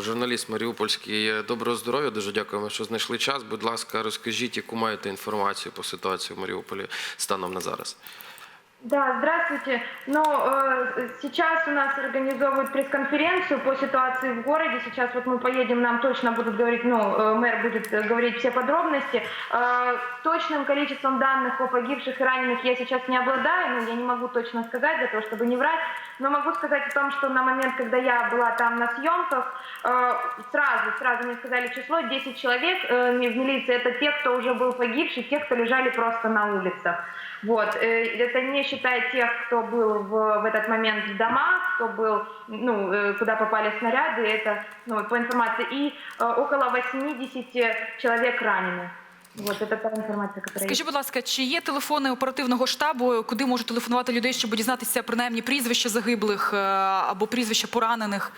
Журналіст Маріупольський. Доброго здоров'я. Дуже дякуємо, що знайшли час. Будь ласка, розкажіть, яку маєте інформацію по ситуації в Маріуполі станом на зараз. Да, здравствуйте. Ну, э, сейчас у нас организовывают пресс-конференцию по ситуации в городе. Сейчас вот мы поедем, нам точно будут говорить, ну, э, мэр будет э, говорить все подробности. Э, точным количеством данных о погибших и раненых я сейчас не обладаю, ну, я не могу точно сказать для того, чтобы не врать. Но могу сказать о том, что на момент, когда я была там на съемках, э, сразу, сразу мне сказали число 10 человек э, в милиции. Это те, кто уже был погибший, те, кто лежали просто на улицах. Вот. э, Это не считая тех, кто был в, в этот момент в домах, кто был, ну, э, куда попали снаряды, это, ну, по информации, и э, около 80 человек ранены. Вот это та информация, которая есть. Скажіть, будь ласка, чи є телефони оперативного штабу, куди можуть телефонувати людей, щоб дізнатися принаймні прізвища загиблих е, або прізвища поранених?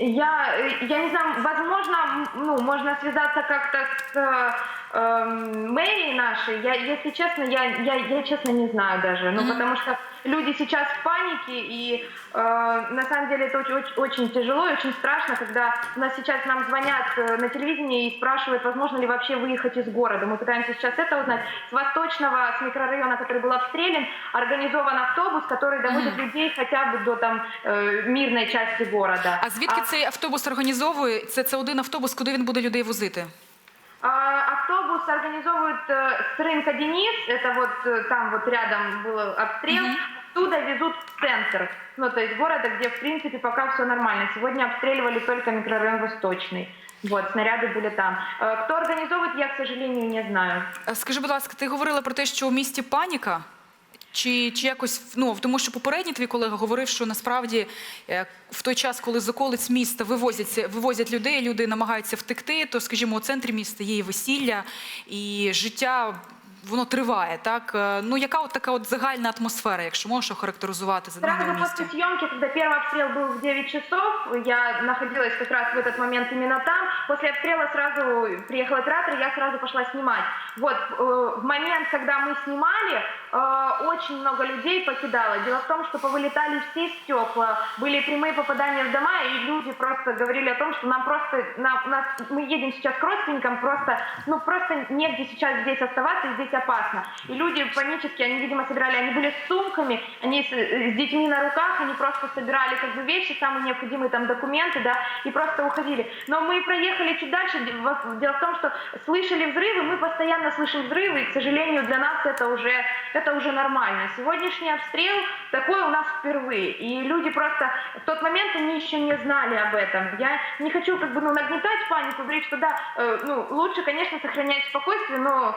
Я, э, я не знаю, возможно, м, ну, можно связаться как-то с э, эм, мэрией нашей. Я, если честно, я, я, я честно не знаю даже. Ну, потому что люди сейчас в панике, и э, на самом деле это очень, очень, очень тяжело и очень страшно, когда у нас сейчас нам звонят э, на телевидении и спрашивают, возможно ли вообще выехать из города. Мы пытаемся сейчас это узнать. С восточного, с микрорайона, который был обстрелян, организован автобус, который доводит людей хотя бы до там э, мирной части города. А звідки цей автобус організовує? Це, це один автобус, куди він буде людей возити? А, Автобус организовывают э, с рынка Денис, это вот э, там вот рядом был обстрел, оттуда везут в центр, ну то есть города, где в принципе пока все нормально. Сегодня обстреливали только микрорайон Восточный. Вот, снаряды были там. Э, Кто организовывает, я, к сожалению, не знаю. Е, Скажи, будь ласка, ти говорила про те, що у місті паніка? Чи, чи якось ну тому, що попередній твій колега говорив, що насправді е, в той час, коли з околиць міста вивозяться, вивозять людей, люди намагаються втекти, то скажімо, у центрі міста є і весілля, і життя воно триває. Так Е, ну яка от така от загальна атмосфера, якщо можеш охарактеризувати за Сразу в місті? после съемки, когда первый обстрел был в 9 часов, я находилась как раз в этот момент именно там. После обстрела сразу приехал оператор, я сразу пошла снимать. Вот, э, в момент, когда мы снимали, э, очень много людей покидало. Дело в том, что повылетали все стекла, были прямые попадания в дома, и люди просто говорили о том, что нам просто, нам, нас, мы едем сейчас к родственникам, просто, ну, просто негде сейчас здесь оставаться, здесь опасно. И люди панически, они, видимо, собирали, они были с сумками, они с, э, с детьми на руках, они просто собирали как бы вещи, самые необходимые там документы, да, и просто уходили. Но мы проехали чуть дальше, дело в том, что слышали взрывы, мы постоянно слышим взрывы, и, к сожалению, для нас это уже, это уже нормально. Сегодняшний обстрел такой у нас впервые, и люди просто в тот момент они еще не знали об этом. Я не хочу как бы ну, нагнетать панику, говорить, что да, э, ну, лучше, конечно, сохранять спокойствие, но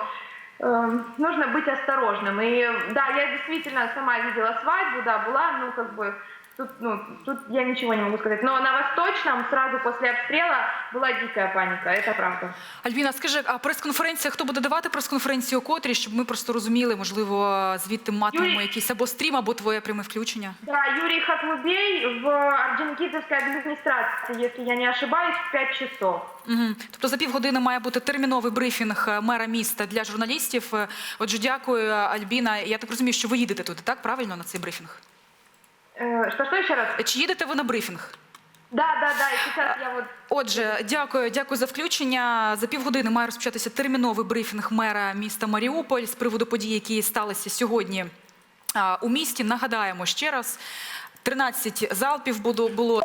нужно быть осторожным. И да, я действительно сама видела свадьбу, да, была, ну как бы тут, ну, тут я ничего не могу сказать. Но на Восточном сразу после обстрела была дикая паника, это правда. Альбіна, скажи, а прес-конференція, хто буде давати прес-конференцію котрі, щоб ми просто розуміли, можливо, звідти матимемо Юрій- якийсь або стрім, або твоє пряме включення? Да, Юрий Хатлубей в Орджоникидзевской администрации, если я не ошибаюсь, в 5 часов. Угу. Тобто за півгодини має бути терміновий брифінг е, мера міста для журналістів. Е, Отже, дякую, Альбіна. Я так розумію, що ви їдете туди, так? Правильно на цей брифінг? Что, что еще раз? Чи їдете ви на брифінг? Да, да, да, и сейчас я вот Отже, дякую, дякую за включення. За півгодини має розпочатися терміновий брифінг мера міста Маріуполь з приводу подій, які сталися сьогодні а, у місті. Нагадаємо ще раз: 13 залпів було було